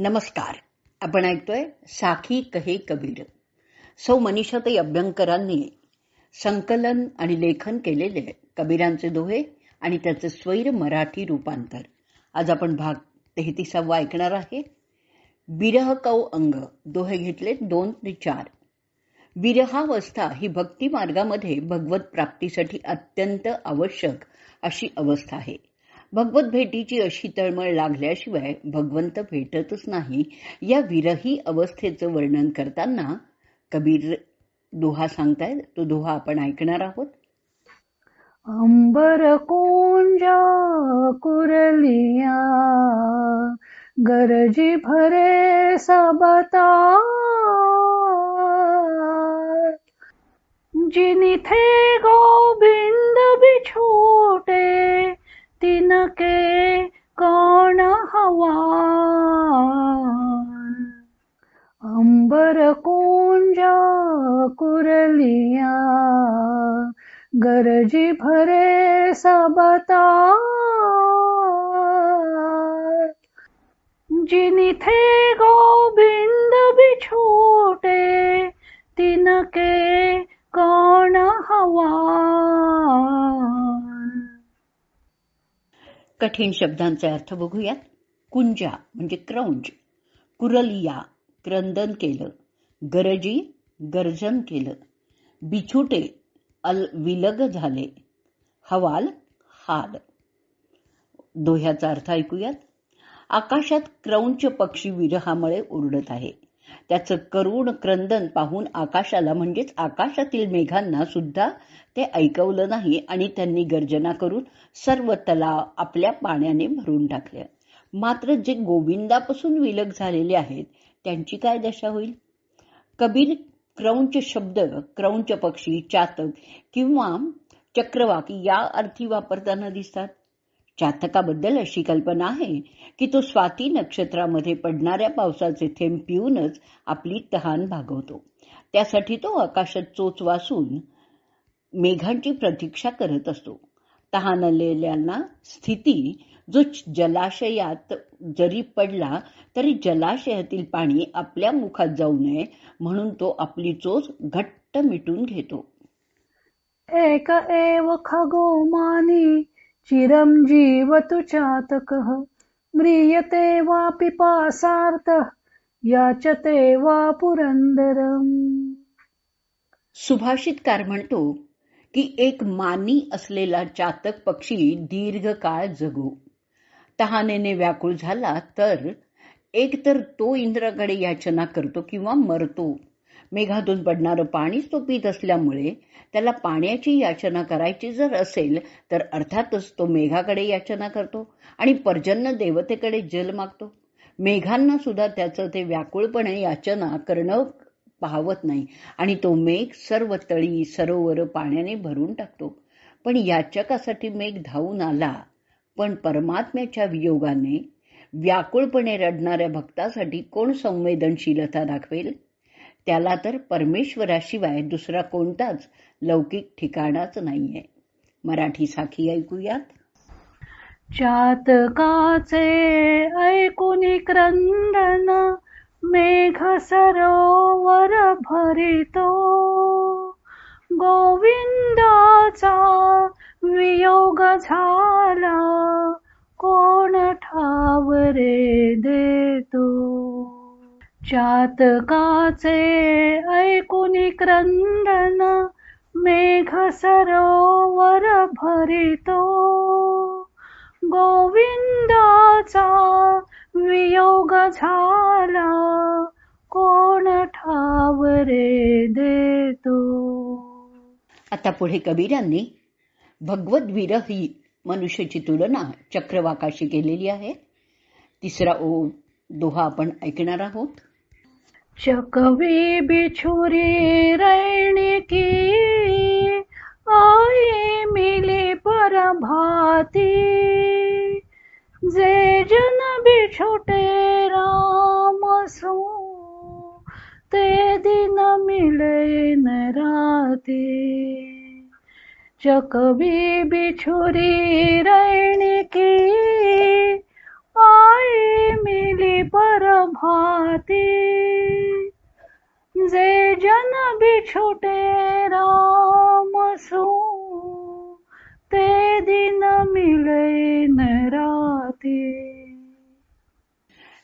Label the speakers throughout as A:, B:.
A: नमस्कार. आपण ऐकतोय साखी कहे कबीर. सौ मनीषाताई अभ्यंकरांनी संकलन आणि लेखन केलेले कबीरांचे दोहे आणि त्याचे स्वैर मराठी रूपांतर. आज आपण भाग तेहतीसावा ऐकणार आहे. विरह कौ अंग. दोहे घेतले दोन ते चार. विरहावस्था ही भक्ती मार्गामध्ये भगवत प्राप्तीसाठी अत्यंत आवश्यक अशी अवस्था आहे. भगवत भेटीची अशी तळमळ लागल्याशिवाय भगवंत भेटतच नाही. या विरही अवस्थेचं वर्णन करताना कबीर दोहा सांगतायत. तो दोहा आपण ऐकणार आहोत.
B: अंबर कुंजा कुरलिया गरजी भरे सबता. जिनिथे गोविंद बिछोटे तिनके कौन हवा अंबर कुंज कुरलिया गरजी भरे सबता जिनिथे गोविंद बिछोटे तिनके कौन हवा
A: कठीण शब्दांचे अर्थ बघूयात. कुंजा म्हणजे क्रौंज. कुरलिया क्रंदन केलं. गरजी गर्जन केलं. बिछुटे अल विलग झाले. हवाल हाल. दोह्याचा अर्थ ऐकूयात. आकाशात क्रौंच पक्षी विरहामुळे उरडत आहे. त्याचं करुण क्रंदन पाहून आकाशाला म्हणजेच आकाशातील मेघांना सुद्धा ते ऐकवलं नाही आणि त्यांनी गर्जना करून सर्व तलाव आपल्या पाण्याने भरून टाकले. मात्र जे गोविंदापासून विलग झालेले आहेत त्यांची काय दशा होईल? कबीर क्रौंच शब्द क्रौंच पक्षी चातक किंवा चक्रवाक या अर्थी वापरताना दिसतात? चातकाबद्दल अशी कल्पना आहे की तो स्वाती नक्षत्रामध्ये पडणाऱ्या पावसाचे थेंब पिऊनच आपली तहान भागवतो. त्यासाठी तो आकाशात चोच वासून मेघांची प्रतीक्षा करत असतो. तहानलेल्यांना स्थिती जो जलाशयात जरी पडला तरी जलाशयातील पाणी आपल्या मुखात जाऊ नये म्हणून तो आपली चोच घट्ट मिटून घेतो.
B: एक एव चिरं जीवतु चातकः। म्रियते वा पिपासार्थ याचते वा पुरंदरम
A: सुभाषितकार म्हणतो की एक मानी असलेला चातक पक्षी दीर्घकाळ जगू। तहानेने व्याकुळ झाला तर एक तर तो इंद्राकडे याचना करतो किंवा मरतो। मेघातून पडणारं पाणीच तो पित असल्यामुळे त्याला पाण्याची याचना करायची जर असेल तर अर्थातच तो मेघाकडे याचना करतो आणि पर्जन्य देवतेकडे जल मागतो. मेघांना सुद्धा त्याचं ते व्याकुळपणे याचना करणं पाहवत नाही आणि तो मेघ सर्व तळी सरोवर पाण्याने भरून टाकतो. पण याचकासाठी मेघ धावून आला. पण परमात्म्याच्या वियोगाने व्याकुळपणे रडणाऱ्या भक्तासाठी कोण संवेदनशीलता दाखवेल? त्याला तर परमेश्वराशिवाय दुसरा कोणताच लौकिक ठिकाणाच नाहीये. मराठी साखी ऐकूयात.
B: चातकाचे ऐकून क्रंदन मेघ सरोवर भरितो. गोविंदाचा वियोग झाला कोण ठावरे देतो? चातकाचे ऐकून क्रंदन मेघ सरोवर भरितो. गोविंदाचा वियोग झाला कोण ठावरे देतो?
A: आता पुढे कबीरांनी भगवत विरही मनुष्याची तुलना चक्रवाकाशी केलेली आहे. तिसरा ओ दोहा आपण ऐकणार आहोत.
B: चकवी बिछुरी रैणी की आई मिली परभाती. जे जन बिछुटे राम सो ते दिन मिले न राती चकवी बिछुरी रैणी की आई मिली पर जे जन बिछोटे राम सो। ते दिन मिले न राती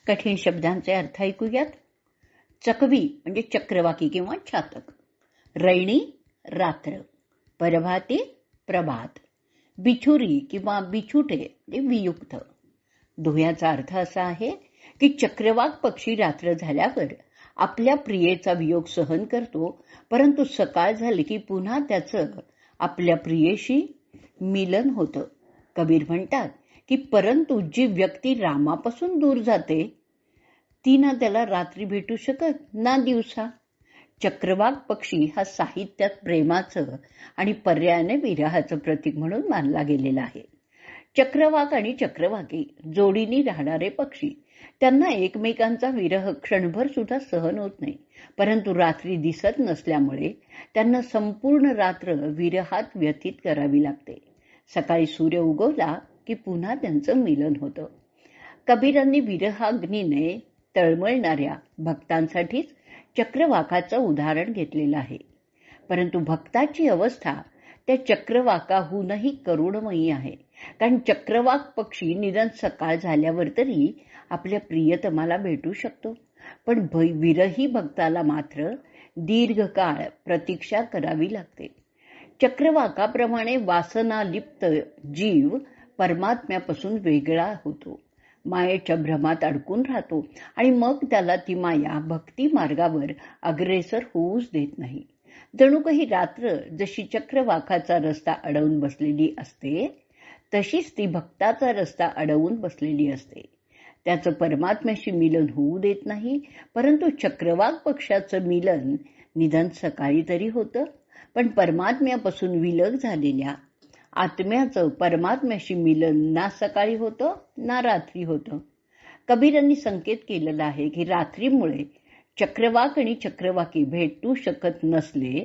A: कठीण शब्दांचे अर्थ ऐकूयात. चकवी म्हणजे चक्रवाकी किंवा छातक. रैणी रात्र. परभाती प्रभात. बिछुरी किंवा बिछुटे म्हणजे वियुक्त. दोह्याचा अर्थ असा आहे की चक्रवाक पक्षी रात्र झाल्यावर आपल्या प्रियेचा वियोग सहन करतो परंतु सकाळ झाली की पुन्हा त्याचं आपल्या प्रियेशी मिलन होतं. कबीर म्हणतात की परंतु जी व्यक्ती रामापासून दूर जाते ती ना त्याला रात्री भेटू शकत ना दिवसा? चक्रवाक पक्षी हा साहित्यात प्रेमाचं आणि पर्यायाने विराहाचं प्रतीक म्हणून मानला गेलेला आहे. चक्रवाक आणि चक्रवाकी जोडीनी राहणारे पक्षी त्यांना एकमेकांचा विरह क्षणभर सुद्धा सहन होत नाही. परंतु रात्री दिसत नसल्यामुळे त्यांना संपूर्ण रात्र विरहात व्यतीत करावी लागते. सकाळी सूर्य उगवला की पुन्हा त्यांचं मिलन होतं. कबीरांनी विरहाग्नीने तळमळणाऱ्या भक्तांसाठीच चक्रवाकाचं उदाहरण घेतलेलं आहे. परंतु भक्ताची अवस्था त्या चक्रवाकाहूनही करुणमयी आहे. कारण चक्रवाक पक्षी निदान सकाळ झाल्यावर तरी आपल्या प्रियतमाला भेटू शकतो. पण विरही भक्ताला मात्र दीर्घकाळ प्रतीक्षा करावी लागते. चक्रवाकाप्रमाणे वासनालिप्त जीव परमात्म्यापासून वेगळा होतो. मायेच्या भ्रमात अडकून राहतो आणि मग त्याला ती माया भक्ती मार्गावर अग्रेसर होऊच देत नाही. जणू काही रात्र जशी चक्रवाकाचा रस्ता अडवून बसलेली असते तशीच ती भक्ताचा रस्ता अडवून बसलेली असते. त्याचं परमात्म्याशी मिलन होऊ देत नाही परंतु चक्रवाक पक्षाचं मिलन निधन सकाळी तरी होतं. पण परमात्म्यापासून विलग झालेल्या आत्म्याचं परमात्म्याशी मिलन ना सकाळी होतं ना रात्री होतं. कबीरांनी संकेत केलेला आहे की रात्रीमुळे चक्रवाक आणि चक्रवाकी भेटू शकत नसले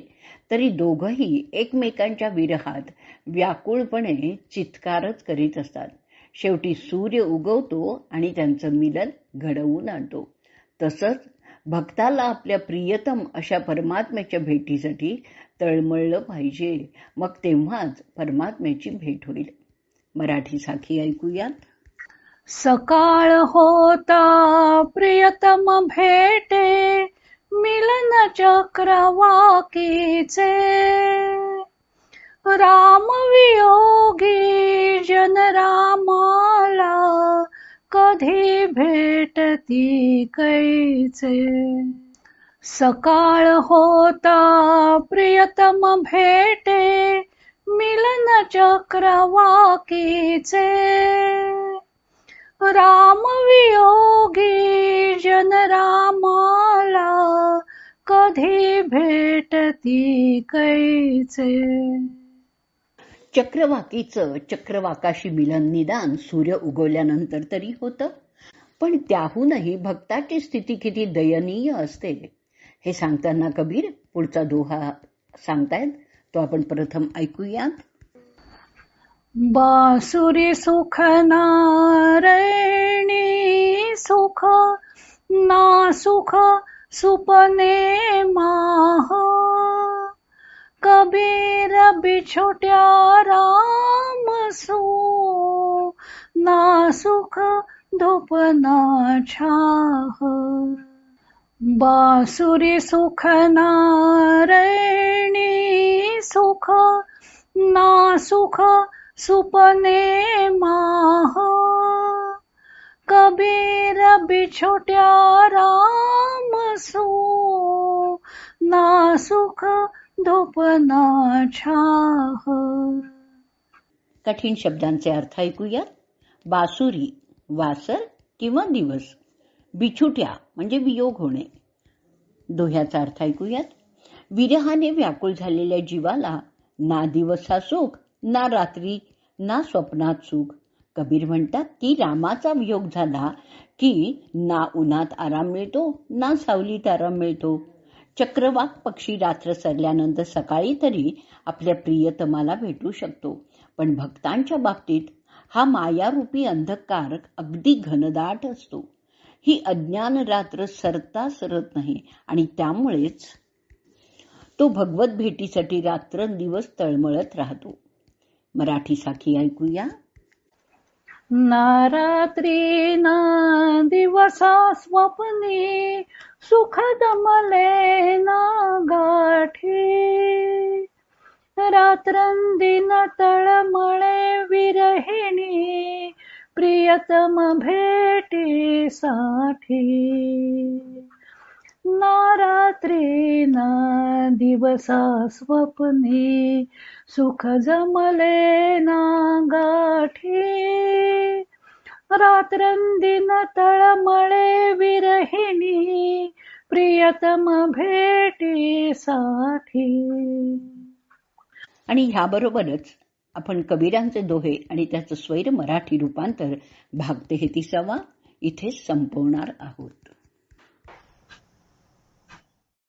A: तरी दोघंही एकमेकांच्या विरहात व्याकुळपणे चित्कारच करीत असतात. शेवटी सूर्य उगवतो आणि त्यांचं मिलन घडवून आणतो. तसंच भक्ताला आपल्या प्रियतम अशा परमात्म्याच्या भेटीसाठी तळमळलं पाहिजे. मग तेव्हाच परमात्म्याची भेट होईल. मराठी साखी ऐकूयात
B: सकाळ होता प्रियतम भेटे मिलन चक्रवाकीचे राम वियोगी जन रामाला कधी भेटती कैचे सकाळ होता प्रियतम भेटे मिलन चक्रवाकीचे. राम वियोगी जन रामाला कधी भेटती कैचे
A: चक्रवाकीचं चक्रवाकाशी मिलन निदान सूर्य उगवल्यानंतर तरी होतं. पण त्याहूनही भक्ताची स्थिती किती दयनीय असते हे सांगताना कबीर पुढचा दोहा सांगतायत. तो आपण प्रथम ऐकूयात.
B: बासुरी सुख नारणी सुख ना सुख सुपने माहा. कबीर बिछोट्या राम सो ना सुख धोपना छाह. बासुरी सुख नारणी सुख ना सुख सुपने माह. कबीर बिछोट्या राम सो ना सुख दोपनाछाह
A: कठीण शब्दांचे अर्थ ऐकूयात. बासुरी वासर किंवा दिवस. बिछुट्या म्हणजे वियोग होणे. दोह्याचा अर्थ ऐकूयात. विरहाने व्याकुळ झालेल्या जीवाला ना दिवसा सुख ना रात्री ना स्वप्नात सुख. कबीर म्हणतात की रामाचा वियोग झाला की ना उन्हात आराम मिळतो ना सावलीत आराम मिळतो. चक्रवाक पक्षी रात्र सरल्यानंतर सकाळी तरी आपल्या प्रियतमाला भेटू शकतो. पण भक्तांच्या बाबतीत हा मायारूपी अंधकार अगदी घनदाट असतो. ही अज्ञान रात्र सरता सरत नाही आणि त्यामुळेच तो भगवत भेटीसाठी रात्र दिवस तळमळत राहतो. मराठी साखी ऐकूया.
B: ना रात्री ना दिवसा स्वप्ने सुख दमले ना गाठी. रात्रंदिन तळमळे विरहिणी प्रियतम भेटीसाठी ना रात्री ना दिवसा स्वप्ने सुख जमले ना गाठी. रात्रंदिन तळमळे विरहिणी प्रियतम भेटीसाठी
A: आणि ह्याबरोबरच आपण कबीरांचे दोहे आणि त्याचं स्वैर मराठी रूपांतर भागते हे तिसावा इथे संपवणार आहोत.